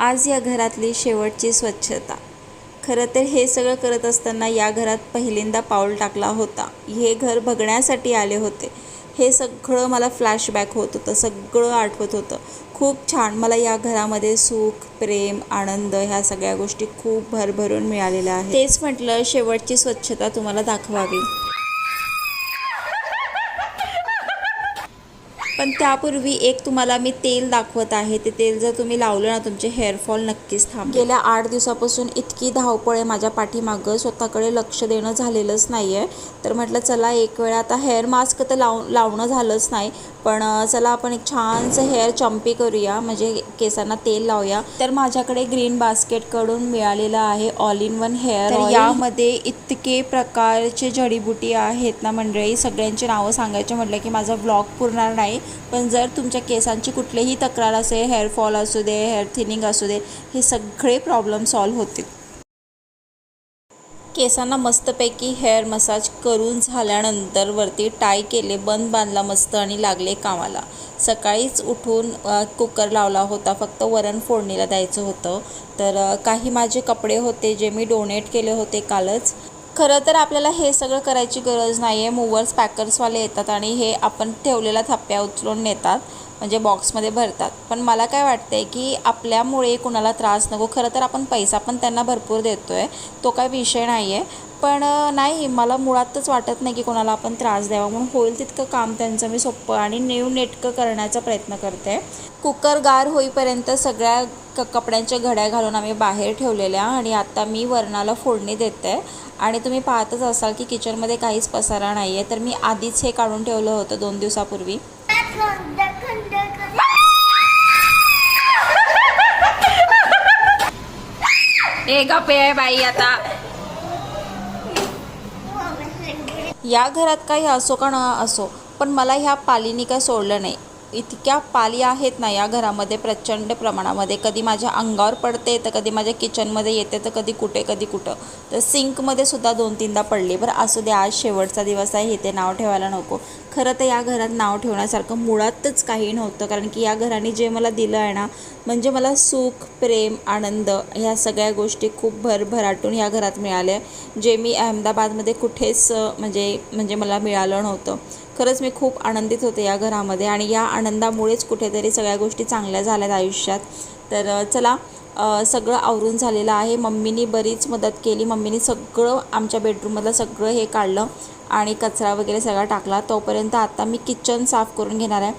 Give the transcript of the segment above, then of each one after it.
आज या घरातली शेवटची स्वच्छता. खरं तर हे सगळं करत असताना या घरात पहिल्यांदा पाऊल टाकला होता. हे घर बघण्यासाठी आले होते. हे सगळं मला फ्लॅशबॅक होत होतं सगळं आठवत होतं. खूप छान मला या घरामध्ये सुख प्रेम आनंद ह्या सगळ्या गोष्टी खूप भरभरून मिळालेल्या आहेत. तेच म्हटलं शेवटची स्वच्छता तुम्हाला दाखवावी. पण त्यापूर्वी एक तुम्हाला मी तेल दाखवत आहे. ते तेल जर तुम्ही लावलं ना तुमचे हेअरफॉल नक्कीच थांब गेल्या आठ दिवसापासून इतकी धावपळ आहे माझ्या पाठीमागं. स्वतःकडे लक्ष देणं झालेलंच नाही आहे तर म्हटलं चला एक वेळा आता हेअर मास्क तर लाव लावणं झालंच नाही. पण चला आपण एक छानसं हेअर चंपी करूया. म्हणजे केसांना तेल लावूया. तर माझ्याकडे ग्रीन बास्केटकडून मिळालेलं आहे ऑल इन वन हेअर तर यामध्ये इतके प्रकारचे जडीबुटी आहेत ना मंडळी. सगळ्यांची नावं सांगायचे म्हटलं की माझा व्लॉग पुरणार नाही. पण जर तुमच्या केसांची कुठलीही तक्रार असेल हेअरफॉल असू दे हेअर थिनिंग असू दे हे सगळे प्रॉब्लेम सॉल्व्ह होतील. केसांना मस्तपैकी हेअर मसाज करून झाल्यानंतर वरती टाय केले बंद बांधला मस्त आणि लागले कामाला. सकाळीच उठून कुकर लावला होता. फक्त वरण फोडणीला द्यायचं होतं. तर काही माझे कपडे होते जे मी डोनेट केले होते कालच. खरं तर आपल्याला हे सगळं करायची गरज नाही आहे मूवर्स पॅकर्सवाले येतात आणि हे आपण ठेवलेल्या थप्प्या उचलून नेतात म्हणजे बॉक्समध्ये भरतात. पण मला काय वाटतं आहे की आपल्यामुळे कुणाला त्रास नको. खरं तर आपण पैसा पण त्यांना भरपूर देतो आहे तो काय विषय नाही आहे पण नाही मला मुळातच वाटत नाही की कोणाला आपण त्रास द्यावा. म्हणून होईल तितकं काम त्यांचं मी सोपं आणि नेव नेटकं करण्याचा प्रयत्न करते. कुकर गार होईपर्यंत सगळ्या क कपड्यांच्या घड्या घालून आम्ही बाहेर ठेवलेल्या आणि आता मी वरणाला फोडणी देते. आणि तुम्ही पाहतच असाल की किचनमध्ये काहीच पसारा नाही आहे तर मी आधीच हे काढून ठेवलं होतं दोन दिवसापूर्वी. ए गप्पे आहे बाई आता. या घरात काही असो का न असो पण मला ह्या पालीनी काय सोडलं नाही. इतक्या पाली आहेत ना या घरामध्ये प्रचंड प्रमाणामध्ये. कधी माझ्या अंगावर पडते तर कधी माझ्या किचनमध्ये येते तर कधी कुठे कधी कुठं. तर सिंकमध्ये सुद्धा दोन तीनदा पडली. बरं असू दे आज शेवटचा दिवस आहे इथे नाव ठेवायला नको. खरं तर या घरात नाव ठेवण्यासारखं मुळातच काही नव्हतं. कारण की या घराने जे मला दिलं आहे ना म्हणजे मला सुख प्रेम आनंद ह्या सगळ्या गोष्टी खूप भरभराटून या घरात मिळाल्या. जे मी अहमदाबादमध्ये कुठेच म्हणजे म्हणजे मला मिळालं नव्हतं. खरंच मी खूप आनंदित होते या घरामध्ये आणि या आनंदामुळेच कुठेतरी सगळ्या गोष्टी चांगल्या झाल्यात आयुष्यात. तर चला सगळं आवरून झालेलं आहे. मम्मीनी बरीच मदत केली. मम्मीनी सगळं आमच्या बेडरूममधलं सगळं हे काढलं आणि कचरा वगैरे सगळा टाकला. तोपर्यंत आता मी किचन साफ करून घेणार आहे.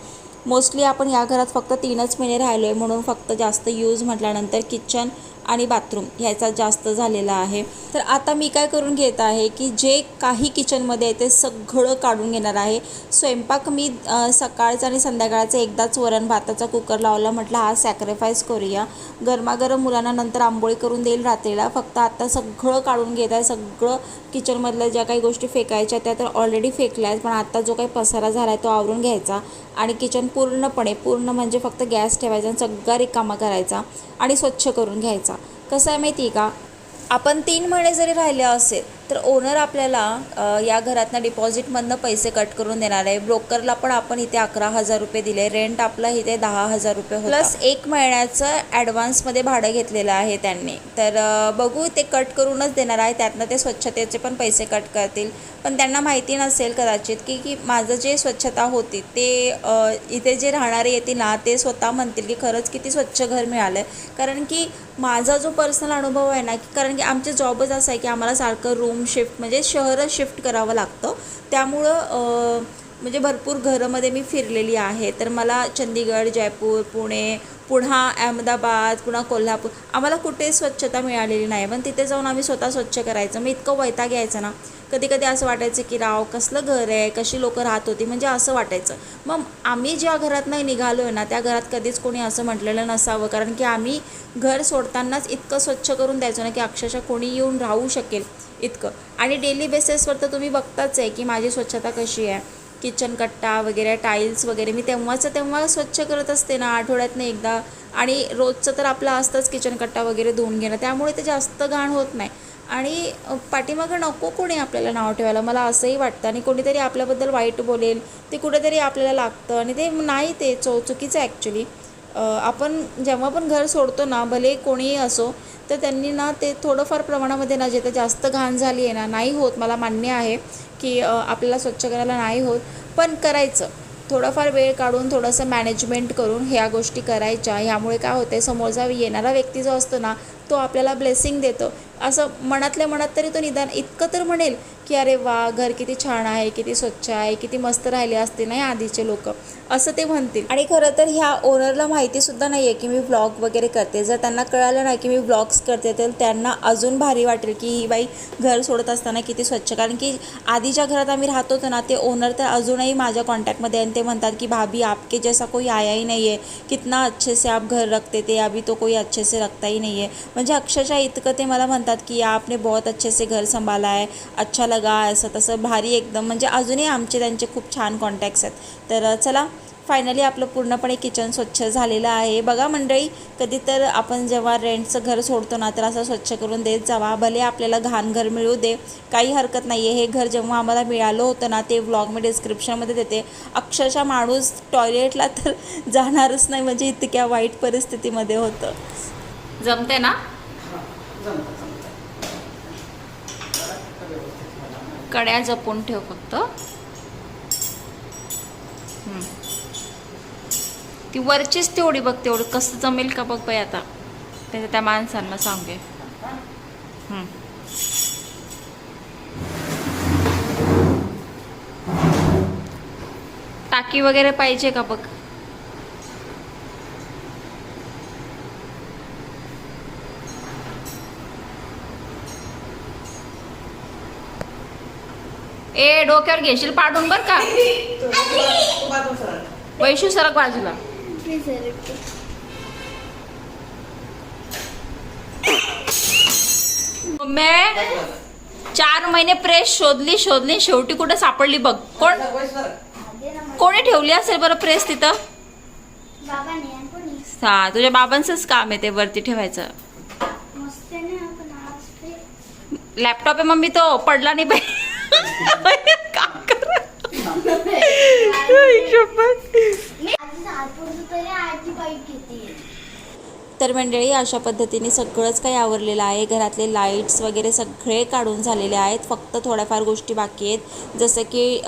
मोस्टली आपण या घरात फक्त तीनच महिने राहिलो आहे म्हणून फक्त जास्त यूज म्हटल्यानंतर किचन आणि बाथरूम ह्याचा जास्त झालेला आहे. तर आता मी काय करून घेत आहे की जे काही किचनमध्ये आहे ते सगळं काढून घेणार आहे. स्वयंपाक मी सकाळचं सकाळचा आणि संध्याकाळचं एकदाच वरण भाताचा कुकर लावला म्हटलं हा सॅक्रिफाईस करूया. गरमागरम मुलांना नंतर आंबोळी करून देईल रात्रीला. फक्त आता सगळं काढून घेत आहे सगळं किचनमधल्या ज्या काही गोष्टी फेकायच्या त्या तर ऑलरेडी फेकल्या आहेत पण आता जो काही पसारा झाला आहे तो आवरून घ्यायचा आणि किचन पूर्णपणे पूर्ण म्हणजे फक्त गॅस ठेवायचा आणि सगळा रिकामा करायचा आणि स्वच्छ करून घ्यायचा. कसं आहे माहिती आहे का? आपण तीन महिने जरी राहिले असेल तर ओनर आपल्याला या घरातनं डिपॉझिटमधनं पैसे कट करून देणार आहे. ब्रोकरला पण आपण इथे अकरा हजार रुपये दिले. रेंट आपला इथे दहा हजार रुपये प्लस एक महिन्याचं ॲडव्हान्समध्ये भाडं घेतलेलं आहे त्यांनी. तर बघू ते कट करूनच देणार आहे. त्यातनं ते स्वच्छतेचे पण पैसे कट करतील. पण त्यांना माहिती नसेल कदाचित की की माझं जे स्वच्छता होती ते इथे जे राहणारे येतील ना ते स्वतः म्हणतील की खरंच किती स्वच्छ घर मिळालं आहे कारण की माझा जो पर्सनल अनुभव आहे ना की कारण की आमचे जॉबच असं आहे की आम्हाला सारखं रूम शिफ्ट म्हणजे शहरं शिफ्ट करावं लागतं. त्यामुळं म्हणजे भरपूर घरामध्ये मी फिरलेली आहे. तर मला चंदीगड जयपूर पुणे पुन्हा अहमदाबाद पुन्हा कोल्हापूर आम्हाला कुठे स्वच्छता मिळालेली नाही. पण तिथे जाऊन आम्ही स्वतः स्वच्छ करायचं. मी इतकं वैताग यायचं ना. कधी कधी असं वाटायचं की राव कसलं घर आहे? कशी लोकं राहत होती? म्हणजे असं वाटायचं. मग आम्ही ज्या घरात नाही निघालो आहे ना त्या घरात कधीच कोणी असं म्हटलेलं नसावं. कारण की आम्ही घर सोडतानाच इतकं स्वच्छ करून द्यायचो ना की अक्षरशः कोणी येऊन राहू शकेल. इतकं. आणि डेली बेसिसवर तर तुम्ही बघताच आहे की माझी स्वच्छता कशी आहे. किचन कट्टा वगैरे टाईल्स वगैरे मी तेव्हाचं तेव्हा स्वच्छ करत असते ना आठवड्यातनं एकदा. आणि रोजचं तर आपलं असतंच किचन कट्टा वगैरे धुवून घेणं त्यामुळे ते जास्त घाण होत नाही. आणि पाठीमागं नको कोणी आपल्याला नाव ठेवायला मला असंही वाटतं. आणि कोणीतरी आपल्याबद्दल वाईट बोलेल ते कुठेतरी आपल्याला लागतं. आणि ते नाही ते चो चुकीचं ॲक्च्युली आपण जेव्हा पण घर सोडतो ना भले कोणीही असो तर त्यांनी ना ते थोडंफार प्रमाणामध्ये ना जिथे जास्त घाण झाली आहे ना नाही होत. मला मान्य आहे की आपल्याला स्वच्छ करायला नाही होत. पण करायचं. थोडाफार वेळ काढून थोडंसं मॅनेजमेंट करून ह्या गोष्टी करायच्या. ह्यामुळे काय होते समोरचा येणारा व्यक्ती जो असतो ना तो आपल्याला ब्लेसिंग देतो. असं मनातल्या मनात तरी तो निदान इतकं तर म्हणेल की अरे वा घर किती छान आहे किती स्वच्छ आहे किती मस्त राहिले असते नाही आधीचे लोक. असं ते म्हणतील. आणि खरं तर ह्या ओनरला माहितीसुद्धा नाही आहे की मी ब्लॉग वगैरे करते. जर त्यांना कळालं नाही की मी ब्लॉग्स करते तर त्यांना अजून भारी वाटेल की ही बाई घर सोडत असताना किती स्वच्छ. कारण की आधीच्या घरात आम्ही राहत होतो ना ते ओनर तर अजूनही माझ्या कॉन्टॅक्टमध्ये आहे आणि ते म्हणतात की भाभी आपके जैसा कोई आया ही नाही आहे कितना अच्छे से आप घर रखते ते अभी तो कोई अच्छे से रखता ही नहीं म्हणजे अक्षरशः इतकं ते मला म्हणतात की आपने बहुत अच्छे से घर संभाला है अच्छा लगा असं तसं भारी एकदम. म्हणजे अजूनही आमचे त्यांचे खूप छान कॉन्टॅक्ट्स आहेत. तर चला फायनली आपलं पूर्णपणे किचन स्वच्छ झालेलं आहे. बघा मंडळी कधी तर आपण जेव्हा रेंटचं घर सोडतो ना तर असं स्वच्छ करून देत जावा. भले आपल्याला घाण घर मिळू दे काही हरकत नाही आहे हे घर जेव्हा आम्हाला मिळालं होतं ना ते व्लॉग मी डिस्क्रिप्शनमध्ये देते. अक्षरशः माणूस टॉयलेटला तर जाणारच नाही. म्हणजे इतक्या वाईट परिस्थितीमध्ये होतं. जमते ना? कड्या जपून ठेव फक्त. ती वरचीच तेवढी बघ तेवढी कसं जमेल का बघ बाई आता. त्याच्या त्या माणसांना सांगे टाकी वगैरे पाहिजे का बघ? ए डोक्यावर घेशील पाडून बर का? वैशू सरक बाजूला. चार महिने प्रेस शोधली शोधली शेवटी कुठे सापडली बघ. कोण? कोणी ठेवली असेल बरं प्रेस तिथं? हा तुझ्या बाबांचंच काम आहे ते वरती ठेवायचं. लॅपटॉप आहे मम्मी तो पडला नाही बाई. तरी मंडळी अशा पद्धतीने सगळंच काही आवरलेलं आहे. घरातले लाईट्स वगैरे सगळे काढून झालेले आहेत. फक्त थोड्याफार गोष्टी बाकी आहेत. जसं की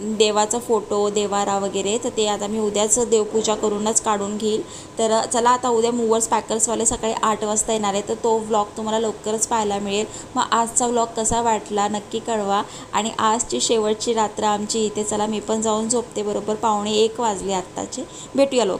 देवाचा फोटो देवारा वगैरे तर ते आता मी उद्याच देवपूजा करूनच काढून घेईल. तर चला आता उद्या मूवर्स पॅकर्सवाले सकाळी आठ वाजता येणार आहे तर तो व्लॉग तुम्हाला लवकरच पाहायला मिळेल. मग आजचा व्लॉग कसा वाटला नक्की कळवा. आणि आजची शेवटची रात्र आमची इथे चला मी पण जाऊन झोपते. बरोबर पावणे एक वाजले आत्ताचे. भेटूया लोक